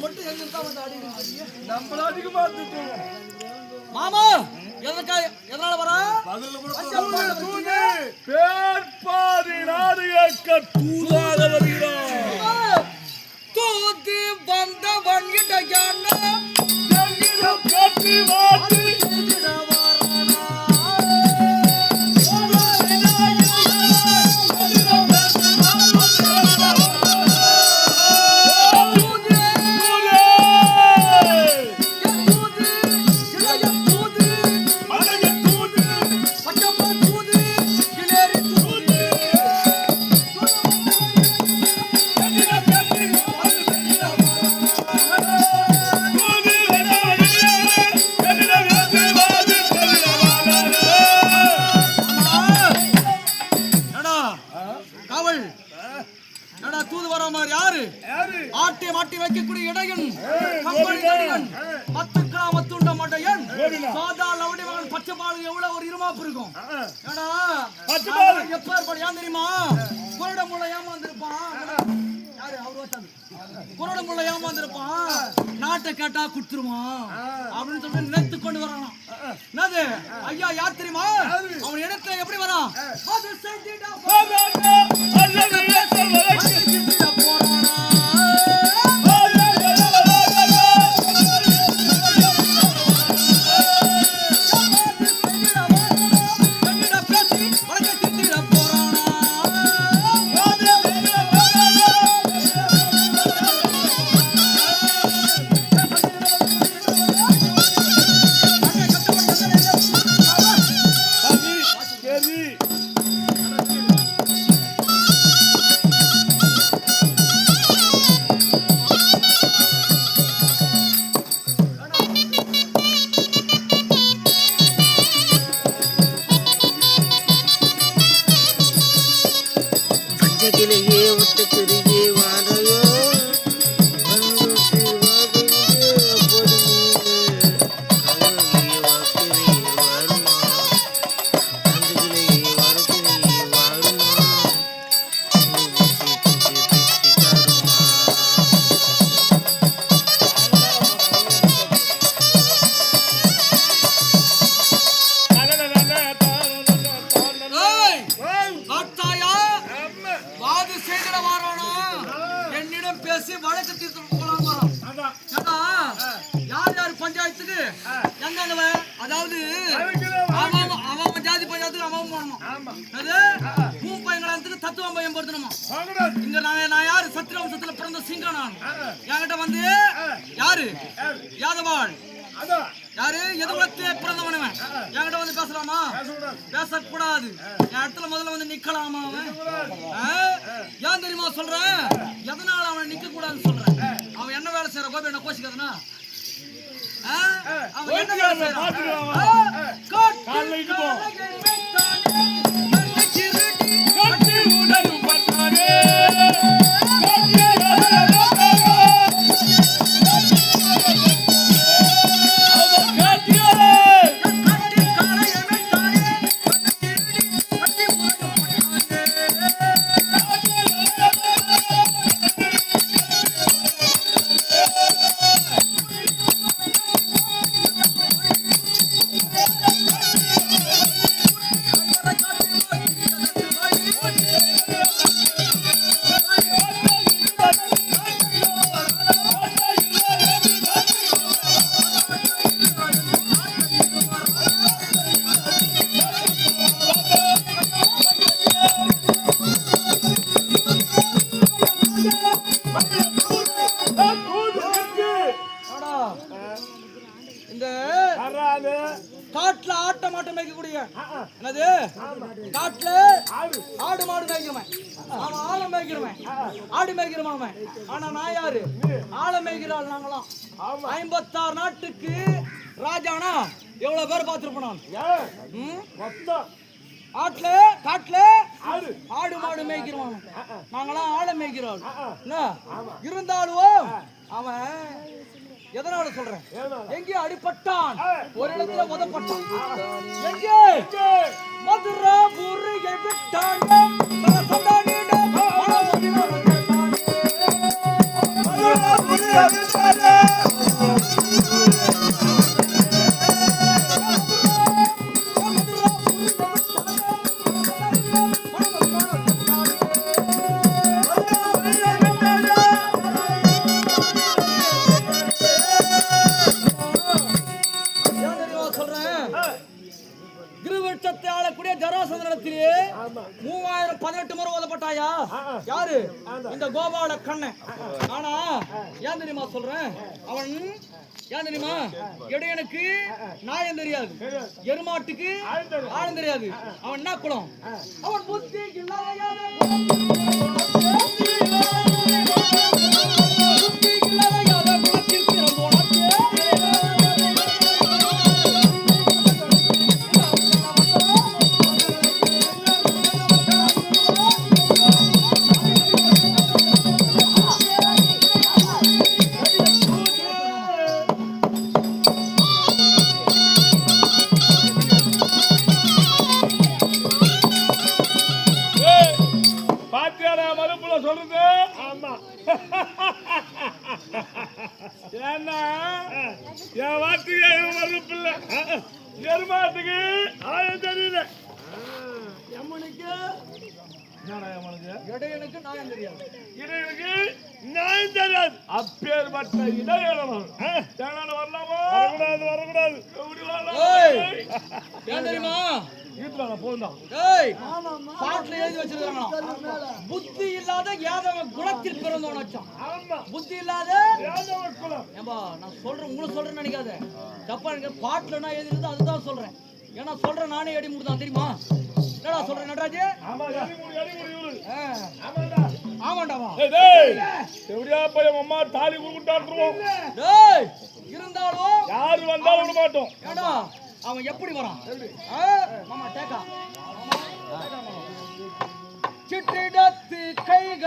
மட்டும் எங்க இருந்தா வந்து அடிக்கிறீங்க நம்மள அதிகமா திட்டுவோம் மாமா எதற்கா எதனால வர? பேர்பாதி நாடு தூதாக வருகிறார். என்னடா தூது வர மாதிரி யாரு? ஆட்டி மாட்டி வைக்கக்கூடிய இடையன் கம்பளி நடிகன் பத்து கிராமத்துண்ட மடையன் சாதா லவடி மகன் பச்சை பால் எவ்வளவு ஒரு இருமாப்பு இருக்கும்? ஏடா பச்சை பாலு. எப்ப ஏற்பாடு? ஏன் தெரியுமா? குரட முள்ள ஏமாந்துருப்பான் யாரு? அவரு வச்சாது குரட முள்ள ஏமாந்துருப்பான் நாட்டை கேட்டா குடுத்துருவான் அப்படின்னு சொல்லிட்டு நினைத்து கொண்டு வரானாம் என்னது? ஐயா யார் தெரியுமா? அவன் இடத்துல எப்படி வரான்? அது செஞ்சிட்டா செஞ்சிட்டா என்னிடம் பேசி வழக்கு தீர்த்து போலாம் யார் யார் பஞ்சாயத்துக்கு? எங்கவன் அதாவது அவன் ஜாதி பஞ்சாயத்துக்கு அவன் போடணும்? அது பூ பையங்களாத்துக்கு தத்துவம் பையன் பொருத்தணுமா? இங்க நான் நான் யாரு? சத்திர வம்சத்துல பிறந்த சிங்கம் நான். என்கிட்ட வந்து யாரு? யாதவாள். யாரு? எதுவளத்திலே பிறந்தவனவன் என்கிட்ட வந்து பேசலாமா? பேசக்கூடாது. என் இடத்துல முதல்ல வந்து நிக்கலாமா அவன்? ஏன் தெரியுமா சொல்றேன் எதனால அவனை நிக்க கூடாதுன்னு சொல்றேன் அவன் என்ன வேலை செய்யற? கோபி என்ன கோச்சிக்காதுனா ஆ? அவன் என்ன வேலை செய்யறான்? இந்த காட்டுல ஆட்ட மாட்டம் மேய்க்கக்கூடிய. என்னது? காட்டுல ஆடு. மாடு மேய்க்கிறவன். அவன் ஆளை மேய்க்கிறவன். ஆடு மேய்க்கிறவன் அவன். ஆனா நான் யாரு? ஆளை மேய்க்கிறாள் நாங்களாம். ஐம்பத்தாறு நாட்டுக்கு ராஜானா? எவ்வளவு பேர் பார்த்திருப்போம்? ஆட்டுல காட்டுல ஆடு. மாடு மேய்க்கிறவன் நாங்களாம் ஆளை மேய்க்கிறோம் என்ன? இருந்தாலும் அவன் எதனால சொல்றேன்? எங்கேயோ அடிபட்டான்? ஒரு இடத்துல உதப்பட்டான். எங்கே? மதுரா விட்டான் பதினெட்டு முறை ஓதப்பட்டாயா? யாரு? இந்த கோபால கண்ணன். ஆனா ஏன் தெரியுமா சொல்றேன்? அவன் ஏன் தெரியுமா? இடையனுக்கு நாயம் தெரியாது. எருமாட்டுக்கு ஆழம் தெரியாது. அவன் என்ன குலம் அவன் புத்தி சொல்றது? ஆமா. ஏன்னா என் வார்த்தைக்கு மறுப்பு இல்ல. எருமாட்டுக்கு ஆயம் தெரியல. எம்மனுக்கு இடையனுக்கு நாயம் தெரியாது. இடையனுக்கு நியாயம் தெரியாது. அப்பேற்பட்ட தேனால வரலாமா? வரக்கூடாது வரக்கூடாது. தெரியுமா? வீட்டுல போதும் பாட்டுல எழுதி வச்சிருக்காங்க புத்தி இல்லாத யாதவ குணத்தில் பிறந்தவன் வச்சான் ஆமா. புத்தி இல்லாத யாதவ குலம் ஏம்பா நான் சொல்றேன் உங்களுக்கு சொல்றேன்னு நினைக்காத. தப்பா எனக்கு பாட்டுல நான் எழுதிருந்து அதுதான் சொல்றேன். ஏன்னா சொல்றேன் நானே அடி முடிதான் தெரியுமா? என்னடா சொல்றேன் நடராஜ்? ஆமாண்டாவா டேய். டேய் எப்படியா போய் அம்மா தாலி குடுத்தாட்டுருவோம் டேய் இருந்தாலும் யாரு வந்தாலும் விட மாட்டோம். ஏடா அவன் எப்படி வரான்? மாமா டேக்கா. சிற்றிடத்து கைகள்